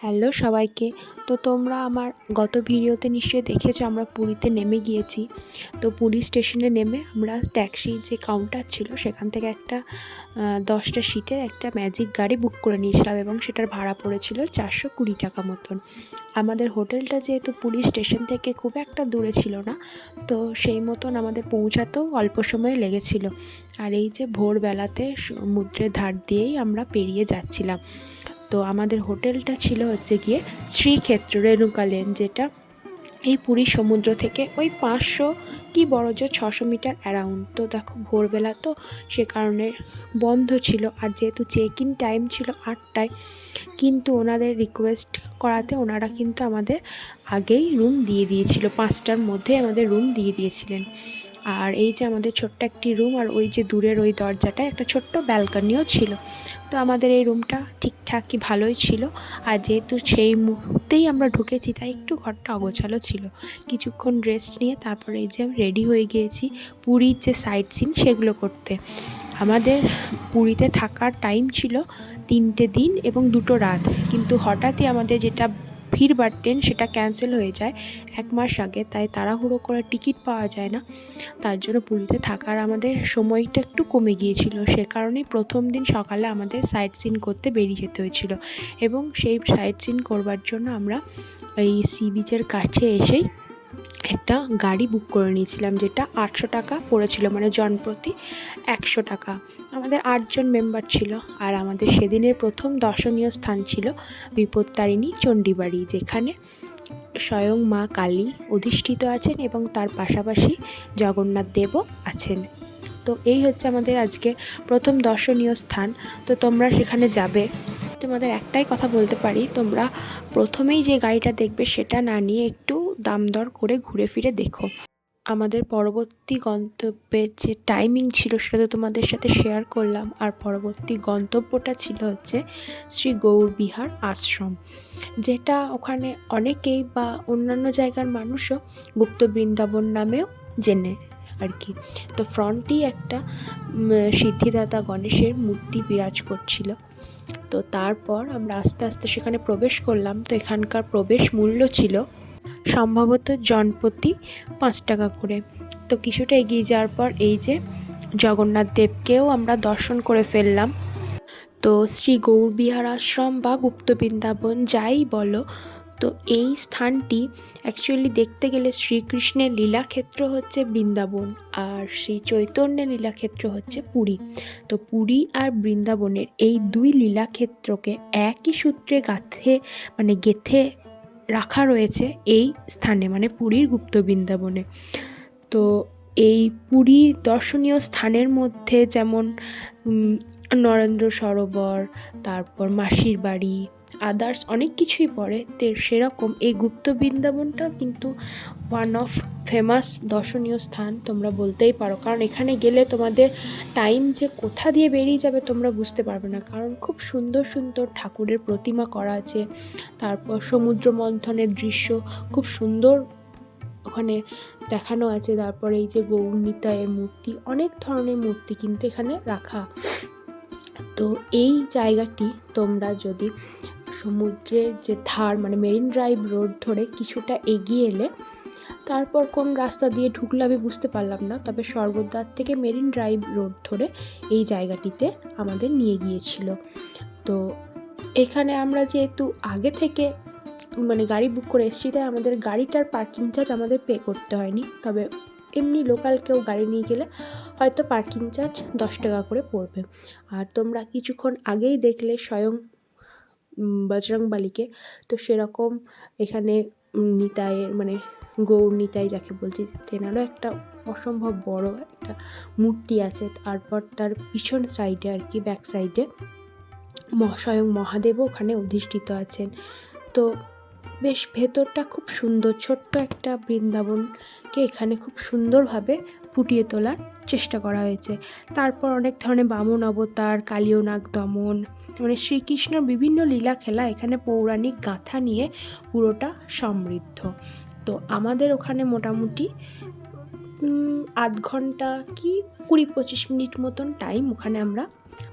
Hello সবাইকে। তো তোমরা আমার গত ভিডিওতে নিশ্চয়ই দেখেছ আমরা পুরীতে নেমে গিয়েছি। তো পুরী স্টেশনে নেমে আমরা ট্যাক্সি যে কাউন্টার ছিল সেখান থেকে একটা দশটা সিটের একটা ম্যাজিক গাড়ি বুক করে নিয়েছিলাম এবং সেটার ভাড়া পড়েছিল চারশো কুড়ি টাকা মতন। আমাদের হোটেলটা যেহেতু পুরী স্টেশন থেকে খুব একটা দূরে ছিল না, তো সেই মতন আমাদের পৌঁছাতেও অল্প সময় লেগেছিল। আর এই যে ভোরবেলাতে সমুদ্রের ধার দিয়েই আমরা পেরিয়ে যাচ্ছিলাম। তো আমাদের হোটেলটা ছিল হচ্ছে গিয়ে শ্রীক্ষেত্র রেণুকা লেন যেটা এই পুরীর সমুদ্র থেকে ওই পাঁচশো কি বড় জোর ছশো মিটার অ্যারাউন্ড তো দেখো ভোরবেলা তো সে কারণে বন্ধ ছিল আর যেহেতু চেক ইন টাইম ছিল আটটায়, কিন্তু ওনাদের রিকোয়েস্ট করাতে ওনারা কিন্তু আমাদের আগেই রুম দিয়ে দিয়েছিল, পাঁচটার মধ্যে আমাদের রুম দিয়ে দিয়েছিলেন। আর এই যে আমাদের ছোট্ট একটি রুম আর ওই যে দূরের ওই দরজাটা একটা ছোট্ট ব্যালকনিও ছিল। তো আমাদের এই রুমটা ঠিকঠাকই ভালোই ছিল। আর যেহেতু সেই মুহূর্তেই আমরা ঢুকেছি, তাই একটু ঘরটা অগোছালো ছিল। কিছুক্ষণ রেস্ট নিয়ে তারপরে এই যে আমি রেডি হয়ে গিয়েছি পুরীর যে সাইট সিন সেগুলো করতে। আমাদের পুরীতে থাকার টাইম ছিল তিনটে দিন এবং দুটো রাত। কিন্তু হঠাৎই আমাদের যেটা ফিরবার বাড়তেন সেটা ক্যান্সেল হয়ে যায় এক মাস আগে, তাই তাড়াহুড়ো করে টিকিট পাওয়া যায় না। তার জন্য পুরীতে থাকার আমাদের সময়টা একটু কমে গিয়েছিল। সে কারণে প্রথম দিন সকালে আমাদের সাইট সিন করতে বেরিয়ে যেতে হয়েছিল এবং সেই সাইট সিন করবার জন্য আমরা এই সি বিচের কাছে এসেই একটা গাড়ি বুক করে নিয়েছিলাম যেটা আটশো টাকা পড়েছিল মানে জনপ্রতি একশো টাকা। আমাদের আটজন মেম্বার ছিল আর আমাদের সেদিনের প্রথম দর্শনীয় স্থান ছিল বিপত্তারিণী চণ্ডীবাড়ি, যেখানে স্বয়ং মা কালী অধিষ্ঠিত আছেন এবং তার পাশাপাশি জগন্নাথ দেবও আছেন। তো এই হচ্ছে আমাদের আজকে প্রথম দর্শনীয় স্থান। তো তোমরা সেখানে যাবে। তোমাদের একটাই কথা বলতে পারি, তোমরা প্রথমেই যে গাড়িটা দেখবে সেটা না নিয়ে একটু দাম দর করে ঘুরে ফিরে দেখো। আমাদের পরবর্তী গন্তব্যের যে টাইমিং ছিল সেটা তো তোমাদের সাথে শেয়ার করলাম। আর পরবর্তী গন্তব্যটা ছিল হচ্ছে শ্রী গৌরবিহার আশ্রম, যেটা ওখানে অনেকেই বা অন্যান্য জায়গার মানুষও গুপ্ত বৃন্দাবন নামেও জেনে আর কি। তো ফ্রন্টেই একটা সিদ্ধিদাতা গণেশের মূর্তি বিরাজ করছিল। তো তারপর আমরা আস্তে আস্তে সেখানে প্রবেশ করলাম। তো এখানকার প্রবেশ মূল্য ছিল সম্ভবত জনপ্রতি পাঁচ টাকা করে। তো কিছুটা এগিয়ে যাওয়ার পর এই যে জগন্নাথ দেবকেও আমরা দর্শন করে ফেললাম। তো শ্রী গৌরবিহার আশ্রম বা গুপ্ত বৃন্দাবন যাই বলো, তো এই স্থানটি অ্যাকচুয়ালি দেখতে গেলে শ্রীকৃষ্ণের লীলাক্ষেত্র হচ্ছে বৃন্দাবন আর শ্রী চৈতন্যের লীলাক্ষেত্র হচ্ছে পুরী। তো পুরী আর বৃন্দাবনের এই দুই লীলাক্ষেত্রকে একই সূত্রে গাঁথে মানে গেথে রাখা রয়েছে এই স্থানে মানে পুরীর গুপ্ত বৃন্দাবনে। তো এই পুরী দর্শনীয় স্থানের মধ্যে যেমন নরেন্দ্র সরোবর, তারপর মাসির বাড়ি আদার্স অনেক কিছুই পড়ে, তে সেরকম এই গুপ্ত বৃন্দাবনটা কিন্তু ওয়ান অফ ফেমাস দর্শনীয় স্থান তোমরা বলতেই পারো। কারণ এখানে গেলে তোমাদের টাইম যে কোথা দিয়ে বেরিয়ে যাবে তোমরা বুঝতে পারবে না। কারণ খুব সুন্দর সুন্দর ঠাকুরের প্রতিমা করা আছে, তারপর সমুদ্র মন্থনের দৃশ্য খুব সুন্দর ওখানে দেখানো আছে। তারপরে এই যে গৌরনীতায়ের মূর্তি, অনেক ধরনের মূর্তি কিন্তু এখানে রাখা। তো এই জায়গাটি তোমরা যদি সমুদ্রের যে ধার মানে মেরিন ড্রাইভ রোড ধরে কিছুটা এগিয়ে এলে তারপর কোন রাস্তা দিয়ে ঢুকলে আমি বুঝতে পারলাম না। তবে স্বর্গদ্বার থেকে মেরিন ড্রাইভ রোড ধরে এই জায়গাটিতে আমাদের নিয়ে গিয়েছিল। তো এখানে আমরা যেহেতু আগে থেকে মানে গাড়ি বুক করে এসেছি, তাই আমাদের গাড়িটার পার্কিং চার্জ আমাদের পে করতে হয়নি। তবে এমনি লোকাল কেউ গাড়ি নিয়ে গেলে হয়তো পার্কিং চার্জ দশ টাকা করে পড়বে। আর তোমরা কিছুক্ষণ আগেই দেখলে স্বয়ং বজরংবলীকে তো সেরকম এখানে নিতাইয়ের মানে গৌর নিতাই যাকে বলছি, তেনারও একটা অসম্ভব বড় একটা মূর্তি আছে। তারপর তার পিছন সাইডে আর কি ব্যাক সাইডে স্বয়ং মহাদেবও ওখানে অধিষ্ঠিত আছেন। তো বেশ ভেতরটা খুব সুন্দর, ছোট্ট একটা বৃন্দাবনকে এখানে খুব সুন্দরভাবে ফুটিয়ে তোলার চেষ্টা করা হয়েছে। তারপর অনেক ধরনের বামন অবতার কালীয়নাগ দমন মানে শ্রীকৃষ্ণর বিভিন্ন লীলা খেলা এখানে পৌরাণিক গাথা নিয়ে পুরোটা সমৃদ্ধ। তো আমাদের ওখানে মোটামুটি আধ ঘণ্টা কি কুড়ি পঁচিশ মিনিট মতন টাইম ওখানে আমরা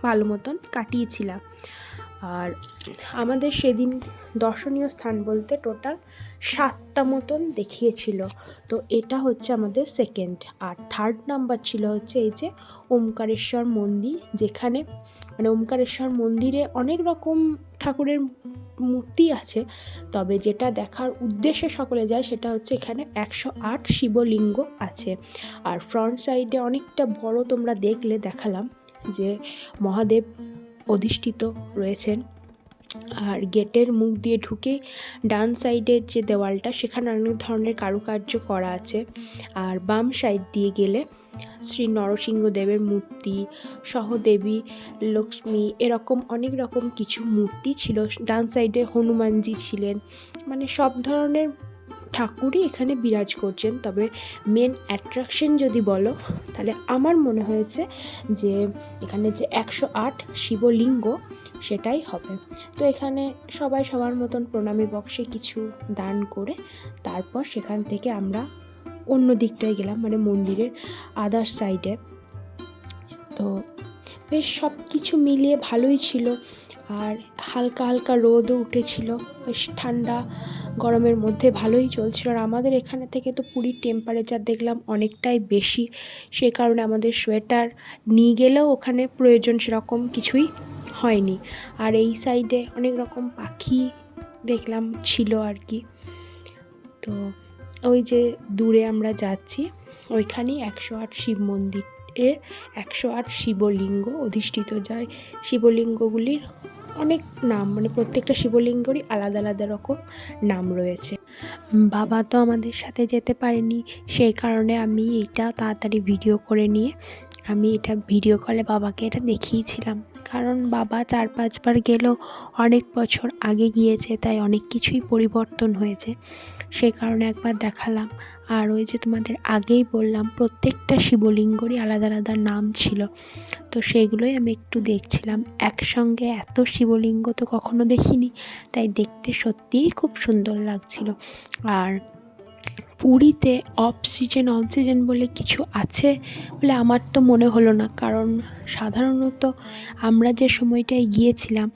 ভালো মতন কাটিয়েছিলাম। আর আমাদের সেদিন দর্শনীয় স্থান বলতে টোটাল সাতটা মতন দেখিয়েছিল। তো এটা হচ্ছে আমাদের সেকেন্ড আর থার্ড নাম্বার ছিল হচ্ছে এই যে ওমকারেশ্বর মন্দির, যেখানে মানে ওমকারেশ্বর মন্দিরে অনেক রকম ঠাকুরের মূর্তি আছে, তবে যেটা দেখার উদ্দেশ্যে সকলে যায় সেটা হচ্ছে এখানে একশো আট শিবলিঙ্গ আছে। আর ফ্রন্ট সাইডে অনেকটা বড় তোমরা দেখলে দেখালাম যে মহাদেব অধিষ্ঠিত রয়েছেন। আর গেটের মুখ দিয়ে ঢুকে ডান সাইডের যে দেওয়ালটা, সেখানে অনেক ধরনের কারুকার্য করা আছে। আর বাম সাইড দিয়ে গেলে শ্রী নরসিংহদেবের মূর্তি, সহদেবী, লক্ষ্মী, এরকম অনেক রকম কিছু মূর্তি ছিল। ডান সাইডে হনুমানজি ছিলেন। মানে সব ধরনের ঠাকুরই এখানে বিরাজ করছেন। তবে মেন অ্যাট্রাকশন যদি বলো, তাহলে আমার মনে হয়েছে যে এখানে যে একশো আট শিবলিঙ্গ, সেটাই হবে। তো এখানে সবাই সবার মতন প্রণামী বক্সে কিছু দান করে, তারপর সেখান থেকে আমরা অন্য দিকটায় গেলাম মানে মন্দিরের আদার সাইডে তো বেশ সব কিছু মিলিয়ে ভালোই ছিল, আর হালকা হালকা রোদও উঠেছিল, বেশ ঠান্ডা গরমের মধ্যে ভালোই চলছিল। আর আমাদের এখানে থেকে তো পুরীর টেম্পারেচার দেখলাম অনেকটাই বেশি। সে কারণে আমাদের সোয়েটার নিয়ে গেলেও ওখানে প্রয়োজন সেরকম কিছুই হয়নি। আর এই সাইডে অনেক রকম পাখি দেখলাম ছিল আর কি। তো ওই যে দূরে আমরা যাচ্ছি, ওইখানেই একশো আট শিব মন্দিরের একশো আট শিবলিঙ্গ অধিষ্ঠিত যায়। শিবলিঙ্গগুলির অনেক নাম মানে প্রত্যেকটা শিবলিঙ্গরই আলাদা আলাদা রকম নাম রয়েছে। বাবা তো আমাদের সাথে যেতে পারেনি, সেই কারণে আমি এটা তাড়াতাড়ি ভিডিও করে নিয়ে, আমি এটা ভিডিও কলে বাবাকে এটা দেখিয়েছিলাম। কারণ বাবা চার পাঁচবার গেল অনেক বছর আগে গিয়েছে, তাই অনেক কিছুই পরিবর্তন হয়েছে। সেই কারণে একবার দেখালাম। আর ওই যে তোমাদের আগেই বললাম, প্রত্যেকটা শিবলিঙ্গরই আলাদা আলাদা নাম ছিল। তো সেগুলোই আমি একটু দেখছিলাম। একসঙ্গে এত শিবলিঙ্গ তো কখনো দেখিনি, তাই দেখতে সত্যিই খুব সুন্দর লাগছিল। আর পুরীতে অফ সিজন অন সিজন বলে কিছু আছে বলে আমার তো মনে হলো না। কারণ সাধারণত আমরা যে সময়টায় গিয়েছিলাম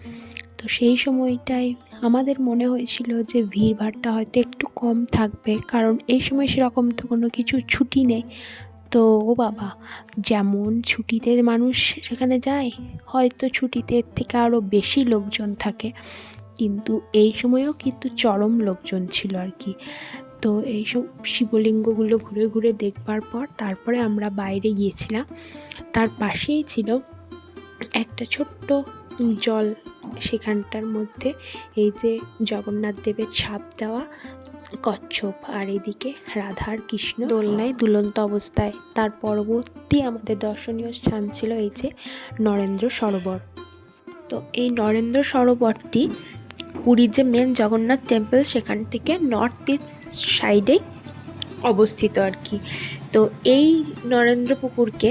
তো সেই সময়টায় আমাদের মনে হয়েছিল যে ভিড়ভাড়টা হয়তো একটু কম থাকবে, কারণ এই সময় সেরকম তো কোনো কিছু ছুটি নেই। তো ও বাবা, যেমন ছুটিতে মানুষ সেখানে যায়, হয়তো ছুটিতে এর থেকে আরও বেশি লোকজন থাকে। কিন্তু এই সময়েও কিন্তু চরম লোকজন ছিল আর কি। তো এইসব শিবলিঙ্গগুলো ঘুরে ঘুরে দেখবার পর তারপরে আমরা বাইরে গিয়েছিলাম। তার পাশেই ছিল একটা ছোট্ট জল সেখানটার মধ্যে এই যে জগন্নাথ দেবের ছাপ দেওয়া কচ্ছপ আর এদিকে রাধার কৃষ্ণ দোলনায় দুলন্ত অবস্থায়। তার পরবর্তী আমাদের দর্শনীয় স্থান ছিল এই যে নরেন্দ্র সরোবর। তো এই নরেন্দ্র সরোবরটি পুরীর যে মেন জগন্নাথ টেম্পল সেখান থেকে নর্থ ইস্ট সাইডে অবস্থিত আর কি। তো এই নরেন্দ্র পুকুরকে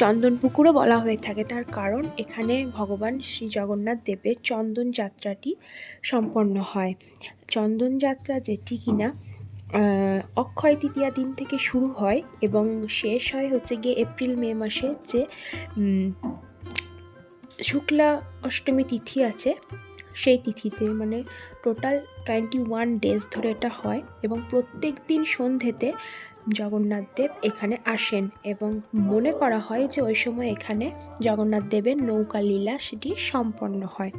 চন্দন পুকুরও বলা হয়ে থাকে। তার কারণ এখানে ভগবান শ্রী জগন্নাথ দেবের চন্দন যাত্রাটি সম্পন্ন হয়। চন্দন যাত্রা যেটি কিনা অক্ষয় তৃতীয়া দিন থেকে শুরু হয় এবং শেষ হয় হচ্ছে গিয়ে এপ্রিল, মে মাসে যে শুক্লা অষ্টমী তিথি আছে। সেই তিথিতে মানে টোটাল টোয়েন্টি ওয়ান ডেজ ধরে এটা হয় এবং প্রত্যেক দিন সন্ধ্যেতে জগন্নাথ দেব এখানে আসেন এবং মনে করা হয় যে ওই সময় এখানে জগন্নাথ দেবের নৌকা লীলা সেটি সম্পন্ন হয়।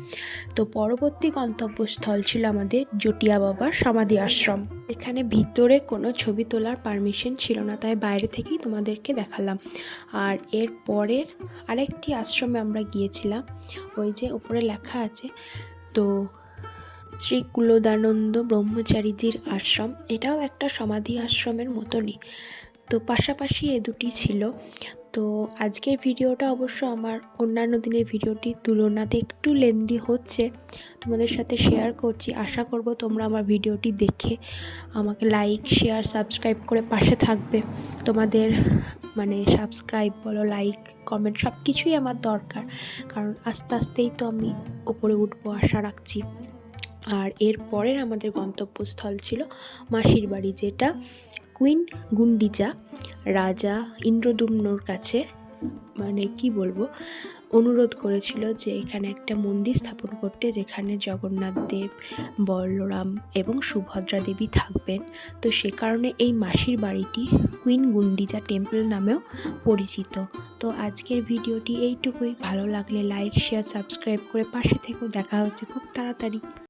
তো পরবর্তী গন্তব্যস্থল ছিল আমাদের জটিয়া বাবার সমাধি আশ্রম। এখানে ভিতরে কোনো ছবি তোলার পারমিশন ছিল না, তাই বাইরে থেকেই তোমাদেরকে দেখালাম। আর এর পরের আরেকটি আশ্রমে আমরা গিয়েছিলাম, ওই যে উপরে লেখা আছে, তো শ্রী কুলদানন্দ ব্রহ্মচারীজির আশ্রম। এটাও একটা সমাধি আশ্রমের মতনই। তো পাশাপাশি এ দুটি ছিল। তো আজকের ভিডিওটা অবশ্য আমার অন্যান্য দিনের ভিডিওটির তুলনাতে একটু লেন্দি হচ্ছে। তোমাদের সাথে শেয়ার করছি। আশা করব তোমরা আমার ভিডিওটি দেখে আমাকে লাইক, শেয়ার, সাবস্ক্রাইব করে পাশে থাকবে। তোমাদের মানে সাবস্ক্রাইব বলো, লাইক, কমেন্ট সব কিছুই আমার দরকার। কারণ আস্তে আস্তেই তো আমি ওপরে উঠবো, আশা রাখছি। আর এর পরের আমাদের গন্তব্যস্থল ছিল মাসির বাড়ি, যেটা কুইন গুন্ডিচা, রাজা ইন্দ্রদুম্নর কাছে মানে কি বলব, অনুরোধ করেছিল যে এখানে একটা মন্দির স্থাপন করতে, যেখানে জগন্নাথ দেব, বলরাম এবং সুভদ্রা দেবী থাকবেন। তো সে কারণে এই মাসির বাড়িটি কুইন গুন্ডিজা টেম্পল নামেও পরিচিত। তো আজকের ভিডিওটি এইটুকুই। ভালো লাগলে লাইক, শেয়ার, সাবস্ক্রাইব করে পাশে থেকেও দেখা হচ্ছে খুব তাড়াতাড়ি।